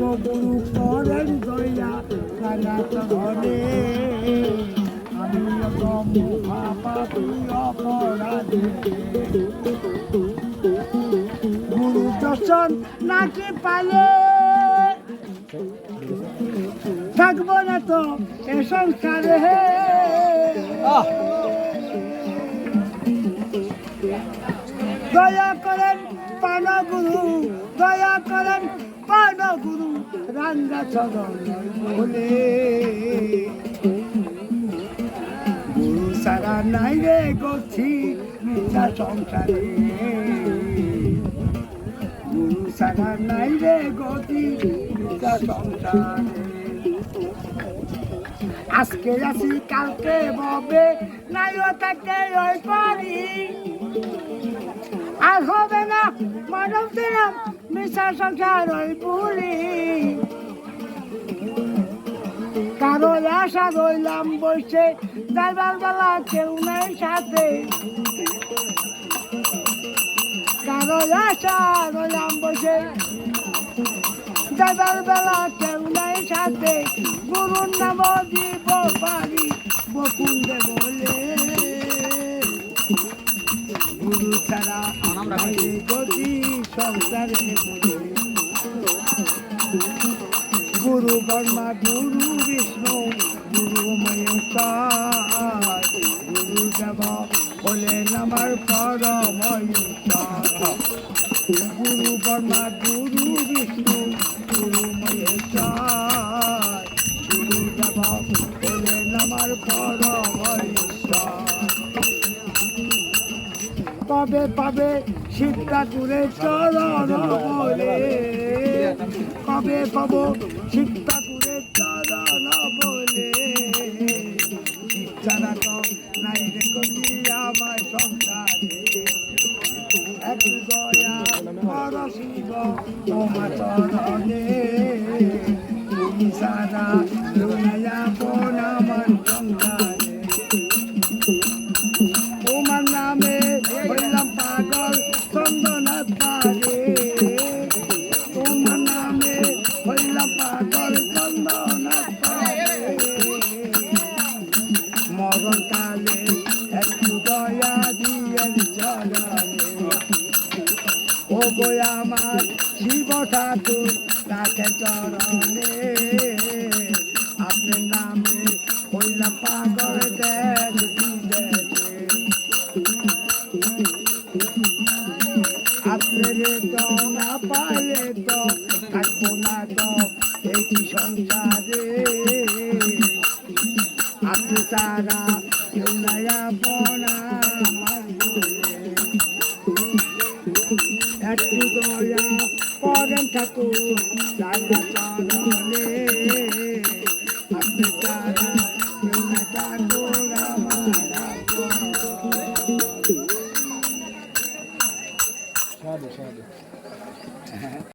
গুরু করেন দয়া সনাতনে আমি মহাপাপী অপরাধী গুরু দর্শন নাকি পালে? থাকব না তো এ সংসারে। দয়া করেন পান গুরু দয়া করেন পান গুরু রাঙ্গা চরণ গুরু সারা নাই রে গছি মিথ্যা সংসারে। গুরু সারা নাই রে গতি সংসারে। আজকে আসি কালকে ববে, নাইও তাকে ওই পারি। আর হবে না, মানব দিলাম মিশা সংসার ওই পুরি। কারও আশা রইলাম বসে যাইবার বেলা কেউ নাই সাথে। কারও আশা রইলাম বসে যাইবার বেলা কেউ নাই সাথে। গুরুর নাম দিব পারি। গুরু ছাড়া গতি সংসারে গুরু বর্মা, গুরু বিষ্ণু, গুরু মহেশ্বর গুরু দেব হলেন আমার পরম গুরু বর্মা, গুরু বিষ্ণু, গুরু মহেশ্বর গুরু দেব হলেন আমার পরম পাবে পাবে শিক্ষা দূরে চরণ বলে। কবে পাবো শিক্ষা দূরে চরণ বলে। শিক্ষা রাখো নাই রে কবি আমার সংসারে এক দয়া পর শিব তোমা চরণে একটু দয়া দিয়ে চরণে ও বই আমার শিব ঠাকুর রাখে চরণে নামে হইলাম পাগল বিদেশে আপনার তো না পালে তো থাকব একটু দয়া করেন ঠাকুর